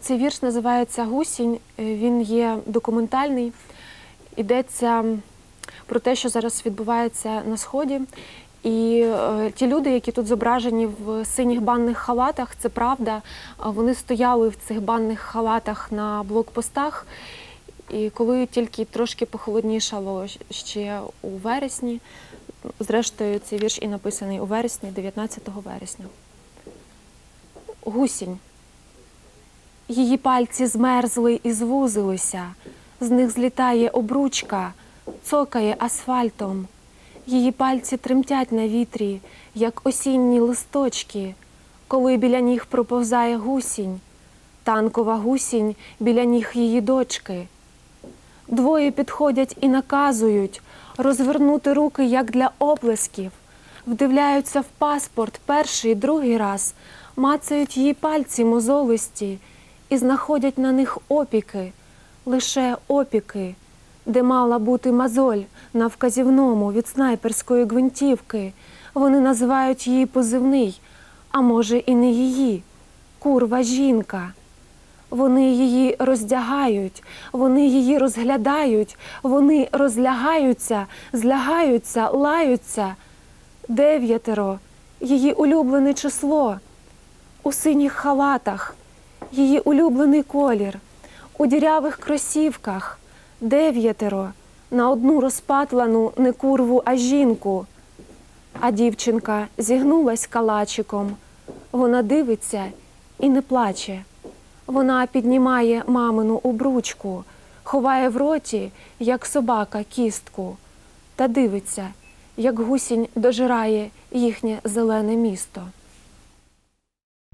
Цей вірш називається Гусінь. Е, Він є документальний. Йдеться про те, що зараз відбувається на сході. І е, ті люди, які тут зображені в синіх банних халатах, це правда. Вони стояли в цих банних халатах на блокпостах. І коли тільки трошки похолоднішало ще у вересні, зрештою, цей вірш і написаний у вересні, 19 вересня. Гусінь. Її пальці змерзли і звузилися, з них злітає обручка, цокає асфальтом. Її пальці тремтять на вітрі, як осінні листочки, коли біля ніг проповзає гусінь, танкова гусінь біля ніг її дочки. Двоє підходять і наказують розвернути руки, як для оплесків, вдивляються в паспорт перший і другий раз, мацають її пальці мозолисті і знаходять на них опіки, лише опіки, де мала бути мозоль на вказівному від снайперської гвинтівки. Вони називають її позивний, а може і не її, курва жінка. Вони її роздягають, вони її розглядають, вони розлягаються, злягаються, лаються. Дев'ятеро її улюблене число. У синіх халатах, її улюблений колір, у дірявих кросівках, дев'ятеро на одну розпатлану не курву, а жінку. А дівчинка зігнулась калачиком. Вона дивиться і не плаче. Вона піднімає мамину обручку, ховає в роті, як собака, кістку, та дивиться, як гусінь дожирає їхнє зелене місто.